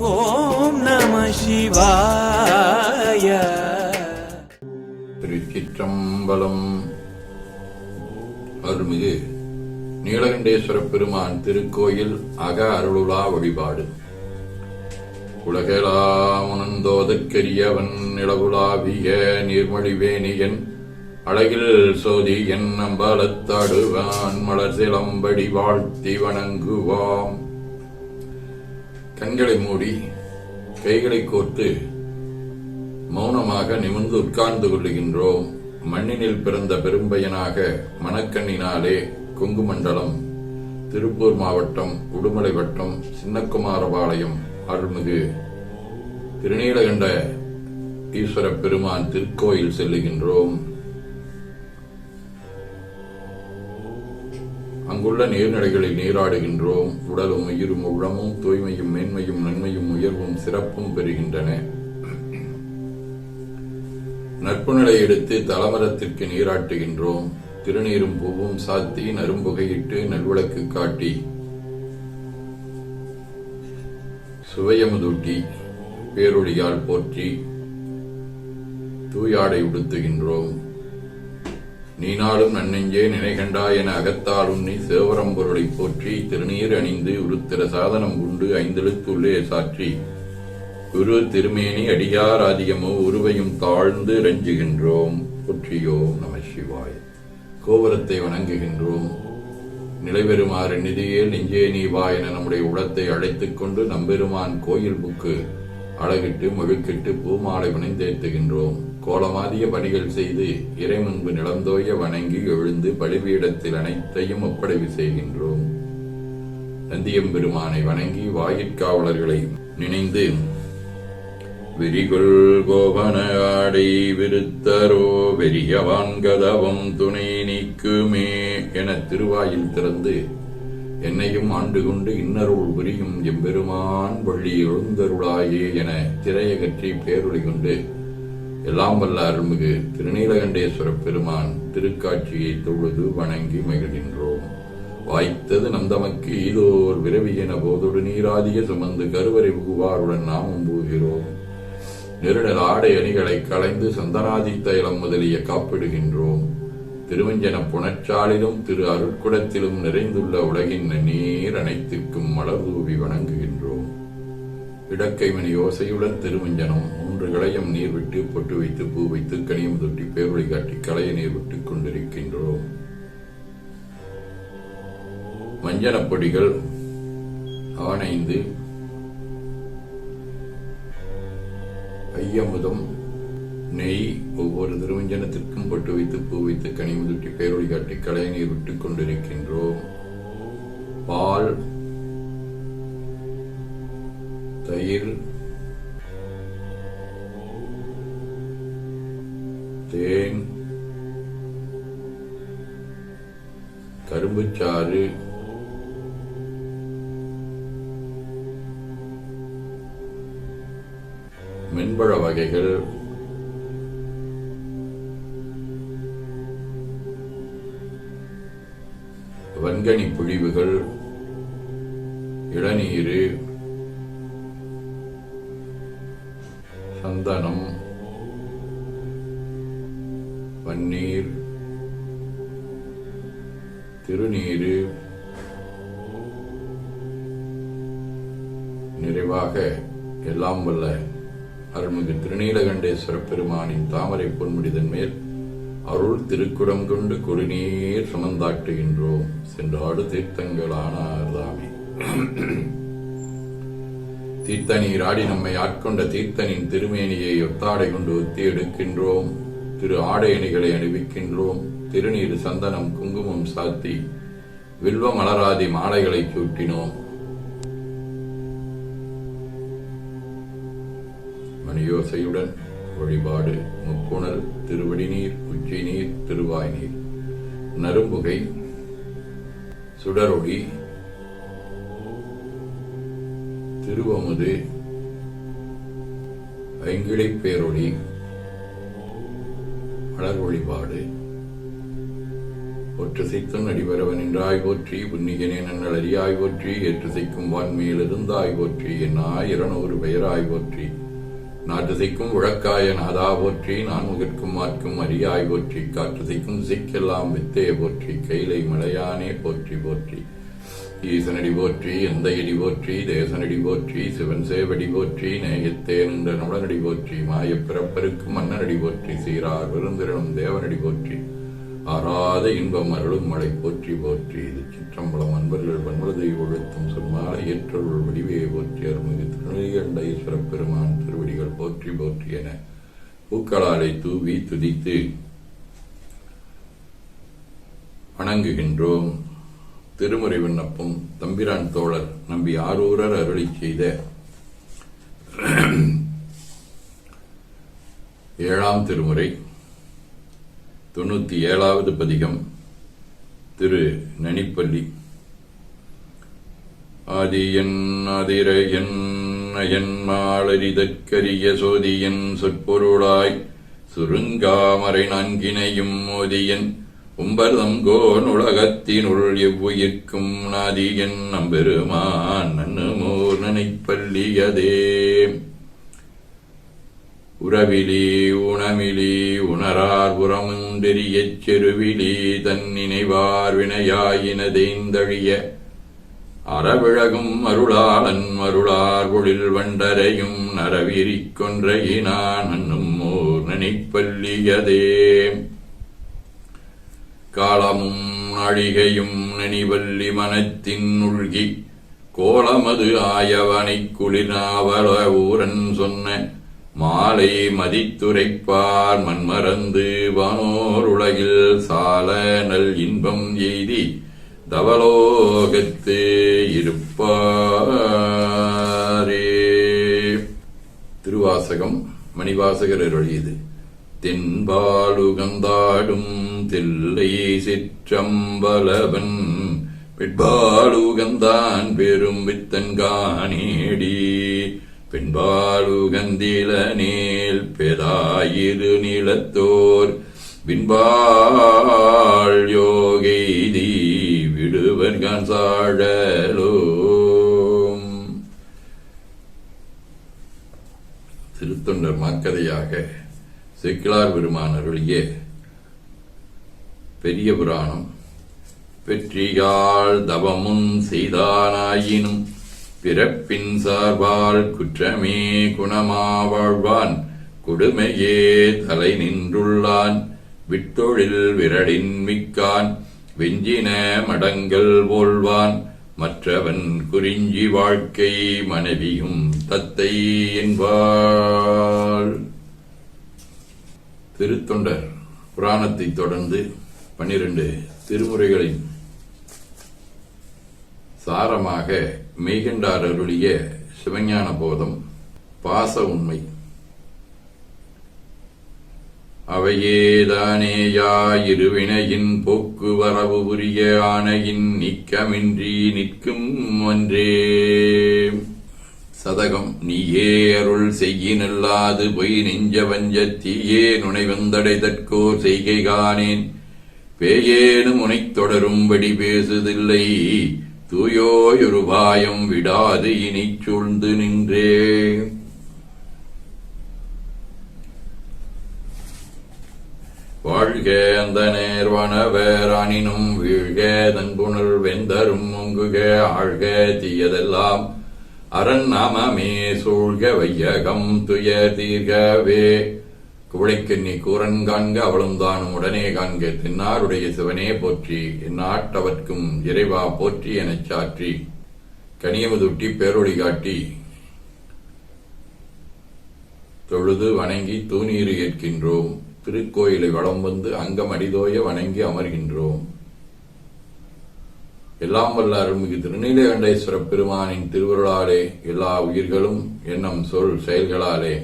ஓம் நம சிவாய. திருச்சிற்றம்பலம். அருள்மிகு நீலகண்டேஸ்வர பெருமான் திருக்கோயில் அக அருளுலா வழிபாடு. உலகெலாமுனந்தோதற்கரியவன் நிலவுலாவிய நீர்மொழிவேணியன் அழகில் சோதி என் அம்பலத்தாடுவான் மலர் சிலம்படி வாழ்த்தி வணங்குவாம். கண்களை மூடி கைகளை கோர்த்து மௌனமாக நிமிர்ந்து உட்கார்ந்து கொள்ளுகின்றோம். மண்ணினில் பிறந்த பெரும்பயனாக மணக்கண்ணினாலே கொங்கு மண்டலம் திருப்பூர் மாவட்டம் உடுமலை வட்டம் சின்னக்குமாரபாளையம் அருள்மிகு திருநீலகண்ட ஈஸ்வர பெருமான் திருக்கோயில் செல்லுகின்றோம். அங்குள்ள நீர்நிலைகளில் நீராடுகின்றோம். உடலும் உயிரும் உள்ளமும் தூய்மையும் மேன்மையும் நன்மையும் உயர்வும் சிறப்பும் பெறுகின்றன. நட்பு நிலை எடுத்து தலமரத்திற்கு நீராட்டுகின்றோம். திருநீரும் பூவும் சாத்தி நரும்புகையிட்டு நல்விளக்கு காட்டி. சுவையமுதூட்டி பேரொழியால் போற்றி. தூயாடை உடுத்துகின்றோம். நீனாலும் நன்னெஞ்சே நினைகண்டா என அகத்தாலும் நீ சேவரம் பொருளை போற்றி திருநீர் அணிந்து உருத்திர சாதனம் உண்டு ஐந்தெழுத்துள்ளே சாற்றி. குரு திருமேனி அடியார் ஆதியமோ உருவையும் தாழ்ந்து ரஞ்சுகின்றோம். போற்றியோம் நம சிவாய். கோபுரத்தை வணங்குகின்றோம். நிலைபெறுமாறு நிதியே நெஞ்சே நீ வா என நம்முடைய உடத்தை அழைத்துக் கொண்டு நம்பெருமான் கோயில் புக்கு அழகிட்டு முழுக்கிட்டு பூமாலை வினைந்தேத்துகின்றோம் கோலமாதிய பணிகள் செய்து இறை முன்பு நிலந்தோய வணங்கி எழுந்து பலிபீடத்தில் அனைத்தையும் ஒப்படைவு செய்கின்றோம். நந்தியம்பெருமானை வணங்கி வாயிற்காவலர்களை நினைந்து விரிகுல் கோபன ஆடை விருத்தரோ வெறியவான் கதவம் துணை நீக்குமே என திருவாயில் திறந்து என்னையும் ஆண்டு கொண்டு இன்னருள் புரியும் எம்பெருமான் வழி எழுந்தருளாயே என திரையகற்றி பேரொளி கொண்டு எல்லாம் வல்ல அருள்மிகு திருநீலகண்டேஸ்வர பெருமான் திருக்காட்சியை தொழுது வணங்கி மகிழ்கின்றோம். வாய்த்தது நந்தமக்கு ஈதோர் என போதோடு நீராதிய சுமந்து கருவறை புகுவாருடன் நாமும் போகிறோம் நெருடல் ஆடை அணிகளை களைந்து சந்தனாதி தைலம் முதலிய காப்பிடுகின்றோம். திருவஞ்சன புனச்சாலிலும் திரு அருட்குடத்திலும் நிறைந்துள்ள உலகின் நீர் அனைத்திற்கும் மலர் தூவி வணங்குகின்றோம். இடக்கைமணி யோசையுடன் திருவஞ்சனம். திருமஞ்சனம் மூன்று களையம் நீர் விட்டு பொட்டு வைத்து பூ வைத்து கனியம் தொட்டி பேரொழி காட்டி களைய நீர் விட்டுக் கொண்டிருக்கின்றோம். மஞ்சனப் பொடிகள் ஆனைந்து ஐயமுதம் நெய் ஒவ்வொரு திருவஞ்சனத்திற்கும் பொட்டு வைத்து பூ வைத்து கனிமுதுட்டி பேரொழி காட்டி களைய நீர் விட்டுக் கொண்டிருக்கின்றோம். பால் தயிர் தேன் கரும்புச்சாறு மென்பழ வகைகள் வன்கனி புழிவுகள் இளநீர் சந்தனம் பன்னீர் திருநீரு நிறைவாக எல்லாம் வல்ல அருள்மிகு திருநீலகண்டேஸ்வர பெருமானின் தாமரை பொன்முடிதன் மேல் அருள் திருக்குடம் கொண்டு குடிநீர் சுமந்தாட்டுகின்றோம். சென்றாடு தீர்த்தங்களானார்தாமே. தீர்த்தனீர் ஆடி நம்மை ஆட்கொண்ட தீர்த்தனின் திருமேனியை ஒத்தாடை கொண்டு ஒத்தி எடுக்கின்றோம். திரு ஆடையணிகளை அணிவிக்கின்றோம். திருநீர் சந்தனம் குங்குமம் சாத்தி வில்வ மலராதி மாலைகளை சூட்டினோம். மணியோசையுடன் வழிபாடு முக்குணர் திருவடி நீர் உச்சி நீர் திருவாய் நீர் நரும்புகை சுடரொடி திருவமுது ஐங்கிழைப் பேரொளி மலர் வழிபாடு. ஒற்றசைத்தும் அடிவரவன் என்றாய் போற்றி புன்னிகனே நன்னல் அறியாய் போற்றி ஏற்றுசைக்கும் வான்மையில் இருந்தாய் போற்றி என்னாய் ஆயிரநூறு பெயராய் போற்றி. நாட்டுசைக்கும் உழக்காய நாதா போற்றி நான் முகற்கும் மாற்கும் அரியாய் போற்றி காற்றுசைக்கும் சிக்கெல்லாம் வித்தே போற்றி கைலை மலையானே போற்றி போற்றி. ஈசனடி போற்றி எந்தையடி போற்றி தேசனடி போற்றி சிவன் சேவடி போற்றி நேயத்தே நுடனடி போற்றி மாயப் பிறப்பருக்கு மன்னனடி போற்றி சீரார் விருந்திரனும் தேவனடி போற்றி ஆறாத இன்பம் அருளும் மழை போற்றி போற்றி இது சிற்றம்பலம் அன்பர்கள் பன்மலதை ஒழுத்தும் சொன்மாலை ஏற்றொருள் வடிவையை போற்றி அருள்மிகு திருநெல்கண்ட ஈஸ்வரப் பெருமான் திருவடிகள் போற்றி போற்றி என பூக்களாலை தூவி துதித்து வணங்குகின்றோம். திருமுறை விண்ணப்பம் தம்பிரான் தோழர் நம்பி ஆரூரர் அருளி செய்த ஏழாம் திருமுறை தொண்ணூத்தி ஏழாவது பதிகம் திரு நனிப்பள்ளி. ஆதியன் அதிரையன் அயன் மாளரிதற்கரிய சோதியன் சொற்பொருளாய் சுருங்காமரை நான்கினையும் மோதியன் உம்பர்தம் கோன் உலகத்தினுள் எவ்வுயிர்க்கும் நாதியன் நம்பெருமான் நன்னுமோர் நினைப்பள்ளியதே. உறவிலி உணமிலி உணரார் புறமுண்டெரியச் செருவிலி தன் நினைவார் வினையாயினதேந்தழிய அறவிழகும் அருளாளன் அருளார் பொழில் வண்டரையும் நரவிரிக் கொன்றையினான் அன்னும் ஓர் நினைப்பள்ளியதே. காலமும் அழிகையும் நனிவல்லி மனத்தின் உள்கி கோலமது ஆயவனைக் குளிர்நாவல ஊரன் சொன்ன மாலை மதித்துரைப்பார் மண்மறந்து வானோர் உலகில் சால நல் இன்பம் எய்தி தவலோகத்து இருப்பாரே. திருவாசகம் மணிவாசகர் அருளியது. தென்பாலுகந்தாடும் தில்லை சிற்றம்பலவன் விட்பாலுகந்தான் பெரும் வித்தன் காணேடி. பெண்பாலுகந்தில நேல் பெதாயிரு நிலத்தோர் பின்பாள் யோகெய்தி விடுவர்கான் சாழலோ. திருத்தொண்டர் மாக்கதையாக செக்கிலார் பெருமான் பெரிய புராணம். வெற்றியாள் தவமும் செய்தானாயினும் பிறப்பின் சார்பால் குற்றமே குணமா வாழ்வான் கொடுமையே தலை நின்றுள்ளான். விட்டொழில் விரலின் மிக்கான். வெஞ்சின மடங்கள் போல்வான். மற்றவன் குறிஞ்சி வாழ்க்கை மனைவியும் தத்தை என்பாள். திருத்தொண்டர் புராணத்தை தொடர்ந்து பன்னிரண்டு திருமுறைகளின் சாரமாக மெய்கண்டார் அருளிய சிவஞான போதம் பாச உண்மை. அவையேதானேயா இருவினையின் போக்குவரவு உரிய ஆணையின் நிக்கமின்றி நிற்கும் ஒன்றே. சதகம். நீயே அருள் செய்யினல்லாது பொய் நெஞ்ச வஞ்சத்தீயே நுணைவந்தடைதற்கோர் செய்கை காணேன் பேயேனும் உனைத் தொடரும்படி பேசுதில்லை. தூயோயொரு பாயம் விடாது இனி சூழ்ந்து நின்றே. வாழ்க அந்த நேர்வனவேரானினும் வீழ்க தன்புணர் வெந்தரும் முங்குக ஆழ்க தீயதெல்லாம். அரண் நாமமே சூழ்க வையகம் துய தீர்கவே குவளைக்கண்ணி கூரன் காண்க அவளும் தானும் உடனே காண்க. தென்னாருடைய சிவனே போற்றி எந்நாட்டவர்க்கும் இறைவா போற்றி எனச் சாற்றி. கனியமுதுட்டி பேரொழி காட்டி. தொழுது வணங்கி தூணீறு ஏற்கின்றோம். திருக்கோயிலை வளம் வந்து அங்கம் அடிதோய வணங்கி அமர்கின்றோம். எல்லாம் வல்ல அருள்மிகு திருநீலகண்டேஸ்வர பெருமானின் திருவருளாலே எல்லா உயிர்களும் எண்ணம் சொல் செயல்களாலே.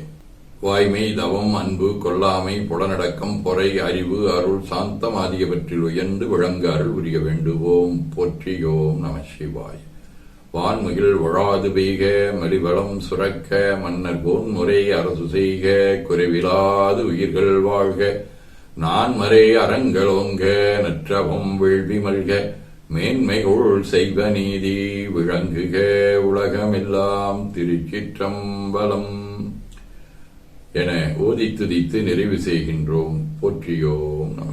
வாய்மை தவம் அன்பு கொல்லாமை புலநடக்கம் பொறை அறிவு அருள் சாந்தம் ஆகியவற்றில் உயர்ந்து விளங்க அருள் புரிய வேண்டுவோம். போற்றியோம் நம சிவாய். வான்முகில் வழாது பெய்க மலிவளம் சுரக்க மன்னர் கோன்முறை அரசு செய்க குறைவிலாது உயிர்கள் வாழ்க. நான் மறை அறங்களோங்க நற்றவம் வேள்வி மல்க மேன்மைகுள் செய்வ நீதி விளங்குக உலகமெல்லாம் திருச்சிற்றம்பலம். என ஓதி துதித்து நிறைவு செய்கின்றோம். போற்றியோம் நம